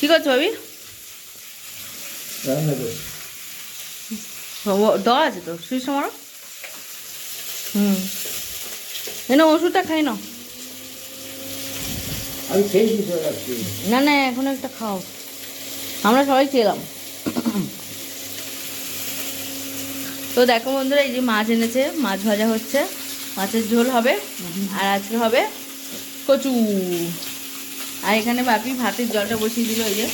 কি করছ ভাবি? দেওয়া আছে তো সুইচ মারো। হুম। এনে ওষুধটা খাই না আমি খেয়েছি না না এখন একটা খাও। আমরা সবাই খেলাম তো দেখো বন্ধুরা এই যে মাছ এনেছে মাছ ভাজা হচ্ছে মাছের ঝোল হবে আর আজকে হবে কচু। আর এখানে বাপি ভাতের জলটা বসিয়ে দিল এই যে।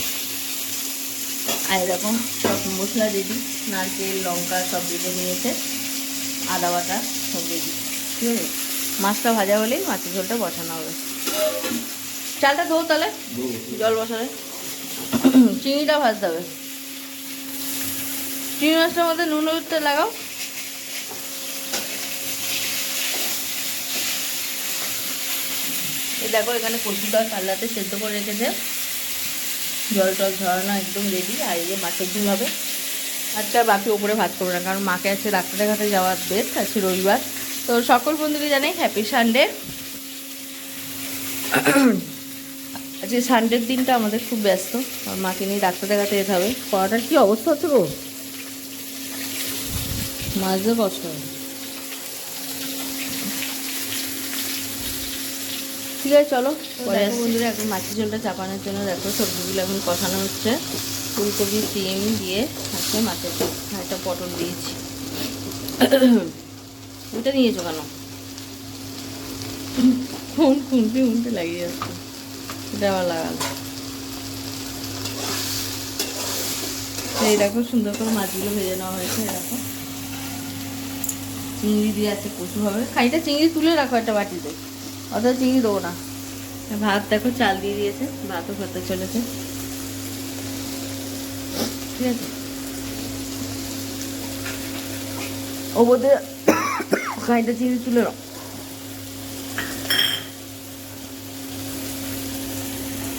আর এরকম সব মশলা রেডি নারকেল, লঙ্কা সব বেটে নিয়েছে। আদা বাটা সব রেডি ঠিক আছে? মাছটা ভাজা হলেই মাছের ঝোলটা বসানো হবে। চালটা ধো তাহলে, জল বসালে। চিংড়িটা ভাজতে হবে। চিংড়ি মাছটার মধ্যে নুন হলুদটা লাগাও। দেখো, এখানে কচুটা কাল্লাতে সেদ্ধ করে রেখেছে। জল টল ঝরানো একদম রেডি আর এই যে মাছের ঝোল হবে। আজকে আর বাপি ওপরে ভাত করব না, কারণ মাকে আছে ডাক্তার দেখাতে যাওয়ার ডেট আছে রবিবার। তো সকল বন্ধুকে জানাই হ্যাপি সানডে আজকে সানডের দিনটা আমাদের খুব ব্যস্ত, আর মাকে নিয়ে ডাক্তার দেখাতে যেতে হবে। পড়াটার কী অবস্থা হচ্ছে গো? মাছ মাঝে কষ্ট হয় ঠিক আছে চলো বন্ধুরা এখন মাছের ঝোলটা চাপানোর জন্য দেখো সবজিগুলো এখন কষানো হচ্ছে। ফুলকপি সিম দিয়ে আজকে মাছের একটা পটল দিয়েছি। ওইটা নিয়েছো কেন? কোন খুনতে খুনতে লাগিয়ে যাচ্ছে। এটা আবার লাগালো। এই দেখো সুন্দর করে মাছগুলো ভেজে নেওয়া হয়েছে দেখো। চিংড়ি দিয়ে আছে কচু হবে। খাইটা চিংড়ি তুলে রাখো একটা বাটিতে। অত চিংড়ি দেবো না। ভাত দেখো চাল দিয়ে দিয়েছে ভাতও খেতে চলেছে। ঠিক আছে? ও বোধে খাইটা চিংড়ি তুলে নাও।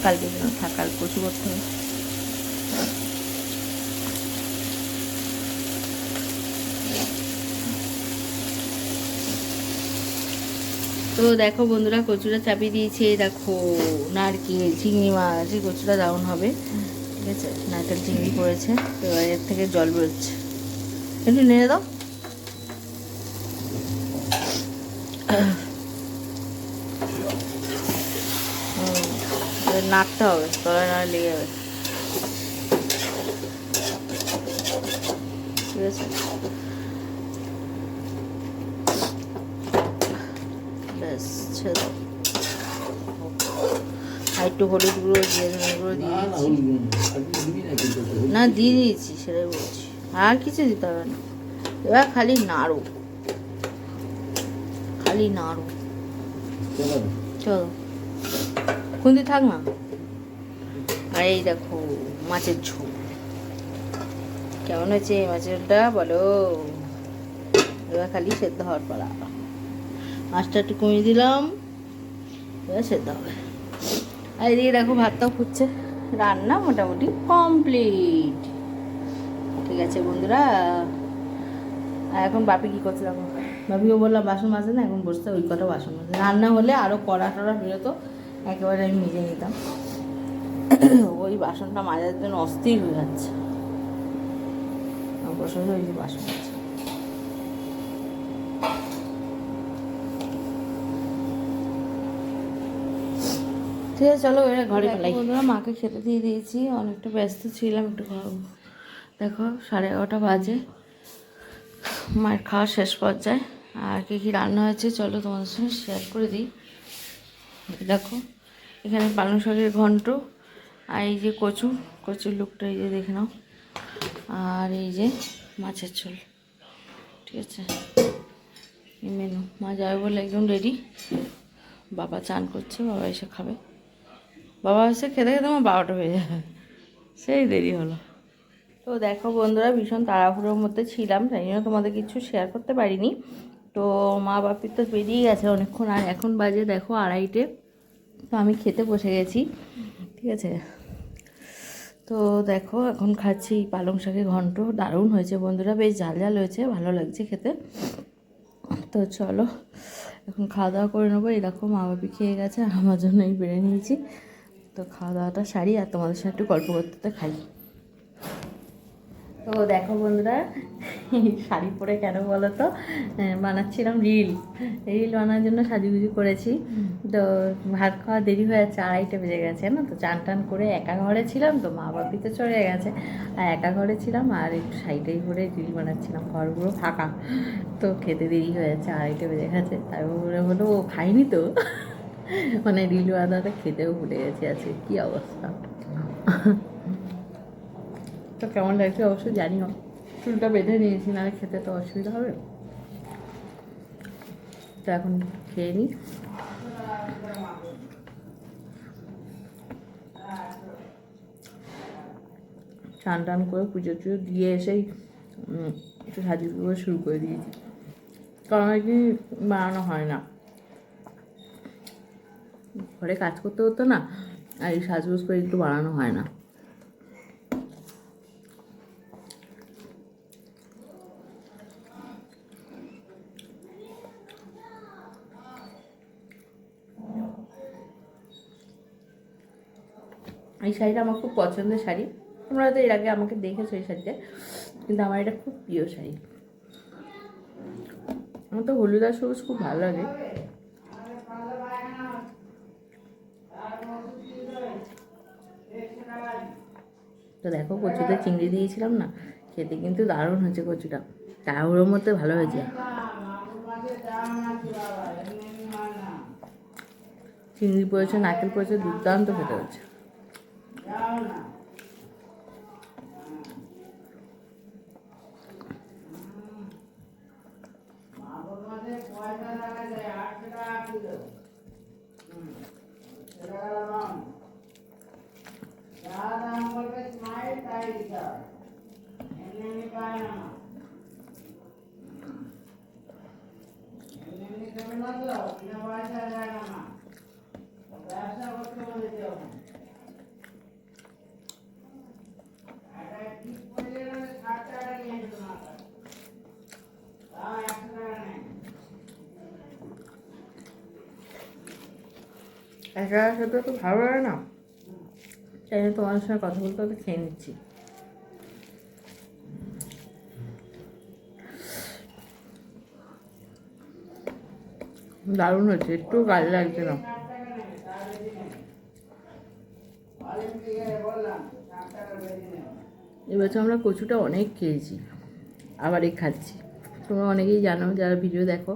কালকে যেন থাক কচু করতে হবে তো দেখো বন্ধুরা, কচুটা চাপিয়ে দিয়েছে দেখো নারকেল, চিংড়ি মাছ, এই কচুটা দারুণ হবে। ঠিক আছে? নারকেল, চিংড়ি পড়েছে। তো এর থেকে জল বেরোচ্ছে। একটু নেড়ে দাও। নাড়তে হবে, তলায় না লেগে যাবে। ঠিক আছে? ব্যাস ছেড়ে দাও। আর একটু হলুদ গুঁড়ো দিয়ে ধনে গুঁড়ো দিয়ে না না দিয়ে দিয়েছি সেটাই বলছি। আর কিছু দিতে হবে না। এবার খালি নাড়ু। খালি নাড়ু। চলো। খুন্তি থাক না। আর এই দেখো মাছের ঝোল। কেমন হয়েছে মাছের ঝোলটা? বলো। এবার খালি সেদ্ধ হওয়ার পালা। মাছটা একটু কমিয়ে দিলাম। সেদ্ধ হবে। আর এদিকে দেখো ভাতটাও ফুটছে। রান্না মোটামুটি কমপ্লিট। ঠিক আছে বন্ধুরা। আর এখন বাপি কী করছে দেখো? বাপিও বললাম বাসন মাজে না, এখন বসতে ওই কটা বাসন মাজে। রান্না হলে আরও কড়া টড়া বেরোতো, একেবারে আমি মেজে নিতাম। ওই বাসনটা মাজার জন্য অস্থির হয়ে যাচ্ছে। বসে ওই যে বাসন মাজছে। ঠিক আছে চলো এবার ঘরে বন্ধুরা মাকে খেতে দিয়ে দিয়েছি অনেকটা ব্যস্ত ছিলাম একটু খাওয়াবো দেখো সাড়ে এগারোটা বাজে। মায়ের খাওয়া শেষ পর্যায়ে। আর কী কী রান্না হয়েছে চলো তোমাদের সঙ্গে শেয়ার করে দিই। দেখো এখানে পালং শাকের ঘন্ট আর এই যে কচু কচুর লুকটা এই যে দেখে নাও। আর এই যে মাছের ঝোল ঠিক আছে? এই মেনু মা যাবে বলে একদম রেডি বাবা চান করছে বাবা এসে খাবে। বাবা এসে খেতে খেতে আমার বারোটা হয়ে যাবে। সেই দেরি হলো। তো দেখো বন্ধুরা, ভীষণ তাড়াহুড়োর মধ্যে ছিলাম, তাই জন্য তোমাদের কিছু শেয়ার করতে পারিনি। তো মা বাপির তো বেরিয়ে গেছে অনেকক্ষণ, আর এখন বাজে দেখো আড়াইটে। তো আমি খেতে বসে গেছি, ঠিক আছে? তো দেখো এখন খাচ্ছি পালং শাকের ঘন্ট। দারুণ হয়েছে বন্ধুরা, বেশ ঝাল ঝাল হয়েছে, ভালো লাগছে খেতে। তো চলো, এখন খাওয়া দাওয়া করে নেব। দেখো মা বাপি খেয়ে গেছে আমার জন্যই বেড়ে নিয়েছি। তো খাওয়া দাওয়াটা সারি আর তোমাদের সাথে একটু গল্প করতে করতে খাই। তো দেখো বন্ধুরা শাড়ি পরে কেন বলো তো বানাচ্ছিলাম রিল। রিল বানানোর জন্য সাজুগুজু করেছি। তো ভাত খাওয়া দেরি হয়ে যাচ্ছে আড়াইটা বেজে গেছে না তো? চান টান করে একা ঘরে ছিলাম তো মা বাপি তো চলে গেছে। আর একা ঘরে ছিলাম আর একটু শাড়িটাই পরে রিল বানাচ্ছিলাম ঘরগুলো ফাঁকা। তো খেতে দেরি হয়ে যাচ্ছে আড়াইটা বেজে গেছে। বলে হলো ও খাইনি তো। মানে রিল বানাতে খেতেও ভুলে গেছি আজকে, কী অবস্থা? তো কেমন লাগছে অবশ্যই জানিও। চুলটা বেঁধে নিয়েছি, নাহলে খেতে তো অসুবিধা হবে। তো এখন খেয়ে নিই চান টান করে পুজো টুজো দিয়ে এসেই একটু সাজু শুরু করে দিয়েছি। কারণ কি বানানো হয় না। ঘরে কাজ করতে হতো না, আর এই সাজগোজ করে একটু বানানো হয় না। এই শাড়িটা আমার খুব পছন্দের শাড়ি। তোমরা হয়তো এর আগে আমাকে দেখেছ এই শাড়িটা, কিন্তু আমার এটা খুব প্রিয় শাড়ি। আমার তো হলুদ আর সবুজ খুব ভালো লাগে। তো দেখো কচুতে চিংড়ি দিয়েছিলাম না, খেতে কিন্তু দারুণ হয়েছে কচুটা। তাড়াহুড়োর মধ্যে ভালো হয়েছে। চিংড়ি পড়েছে, নারকেল পড়েছে, দুর্দান্ত খেতে হচ্ছে একা সাথে তো ভালো লাগে না। তাই জন্য তোমার সঙ্গে কথা বলতে বলতে খেয়ে নিচ্ছি। দারুণ হয়েছে, একটু গায়ে লাগছে না। এবছর আমরা কচুটা অনেক খেয়েছি, আবার এই খাচ্ছি। তোমরা অনেকেই জানো, যারা ভিডিও দেখো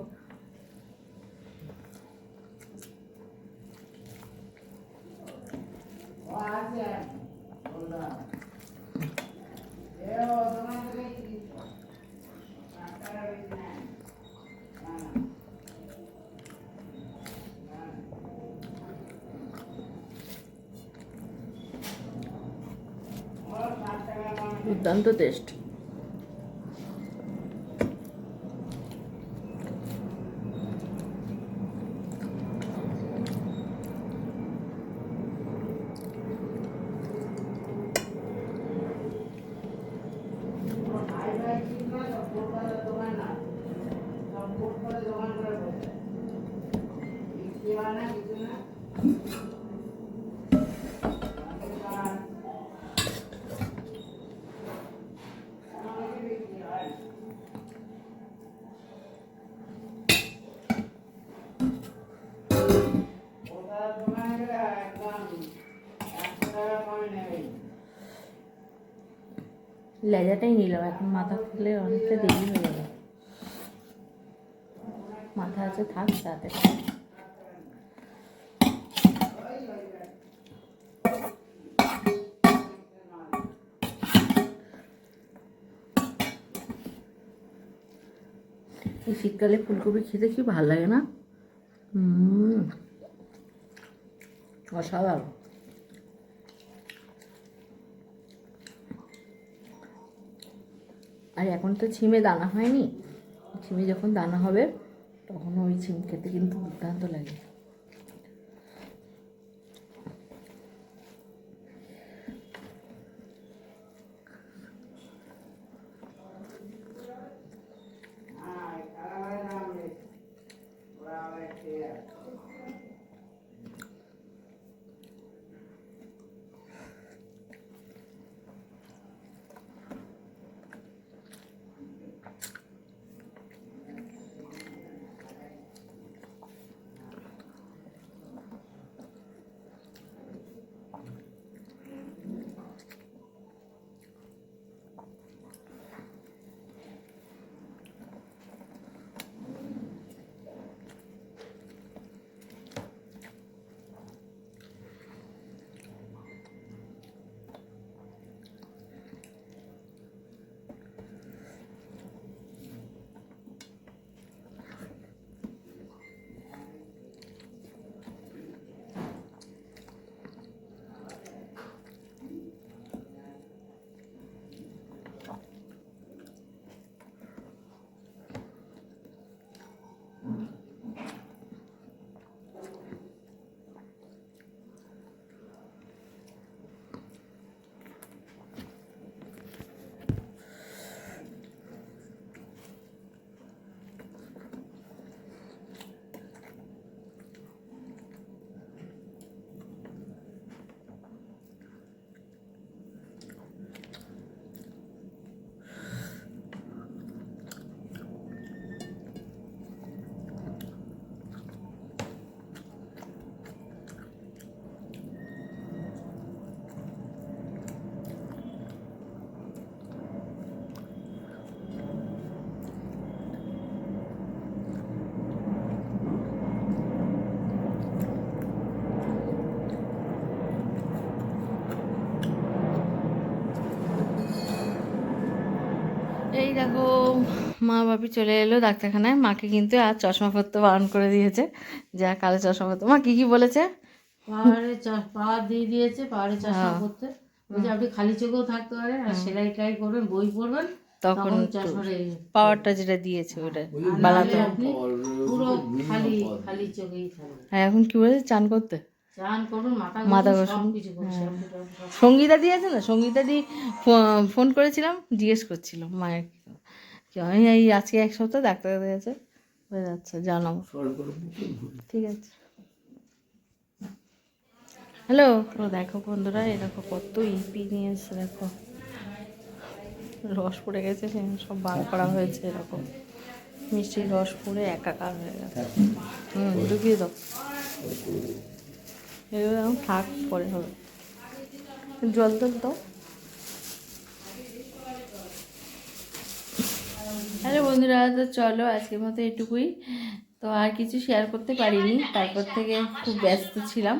দুর্দান্ত টেস্ট লেজাটাই নিলাম এখন মাথা খুলে অনেকটা দেরি হয়ে গেল মাথা আছে, থাক তাতে এই শীতকালে ফুলকপি খেতে কি ভালো লাগে না? অসাধারণ। আর এখন তো ছিমে দানা হয়নি। ছিমে যখন দানা হবে, তখন ওই ছিম খেতে কিন্তু দুর্দান্ত লাগে। মা বাপি চলে এলো ডাক্তারখানায়। মাকে কিন্তু আর চশমা পরতে বারণ করে দিয়েছে। যা কালো চশমা পরতে মা কি কি বলেছে? পাহাড়ে পাহাড় দিয়ে দিয়েছে পাহাড়ে হ্যাঁ। করতে বলছে আপনি খালি চোখেও থাকতে পারেন আর সেলাই টাই করবেন বই পড়বেন তখন পাওয়ারটা যেটা দিয়েছে ওটা ওই বালাতে। পুরো খালি খালি চোখেই থাকবেন। হ্যাঁ এখন কি বলেছে? চান করতে? মাথা ঘষুন, সঙ্গীতা দিয়েছে না? সঙ্গীতা দি ফোন করেছিলাম জিজ্ঞেস করছিল মায়ের। আমি এই আজকে এক সপ্তাহ ডাক্তার দিয়েছে হয়ে যাচ্ছে জানাব। ঠিক আছে। হ্যালো? ও দেখো বন্ধুরা এরকম কত ইপি নিয়ে দেখো। রস পড়ে গেছে সেখানে সব বার করা হয়েছে, এরকম। মিষ্টির রস পড়ে একাকার হয়ে গেছে। হুম, ঢুকিয়ে দাও। এখন থাক, পরে হবে। জল টল দাও। হ্যালো বন্ধুরা, তো চলো আজকের মতো এটুকুই। তো আর কিছু শেয়ার করতে পারিনি, তারপর থেকে খুব ব্যস্ত ছিলাম।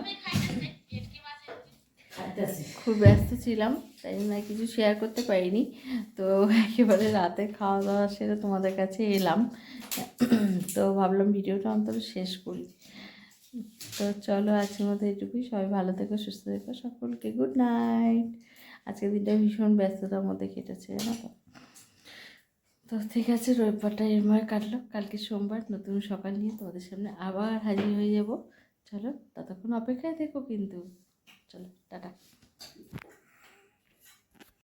খুব ব্যস্ত ছিলাম, তাই জন্য আর কিছু শেয়ার করতে পারিনি। তো একেবারে রাতে খাওয়া দাওয়া সেরে তোমাদের কাছে এলাম। তো ভাবলাম ভিডিওটা অন্তত শেষ করি। তো চলো আজকের মতো এটুকুই, সবাই ভালো থেকো, সুস্থ থেকো, সকলকে গুড নাইট আজকের দিনটা ভীষণ ব্যস্ততার মধ্যে কেটেছে তো। তো ঠিক আছে, রবিবারটা এরমার কাটলো। কালকে সোমবার, নতুন সকাল নিয়ে তোমাদের সামনে আবার হাজির হয়ে যাব। চলো, ততক্ষণ অপেক্ষায় থেকো কিন্তু। চলো, টাটা।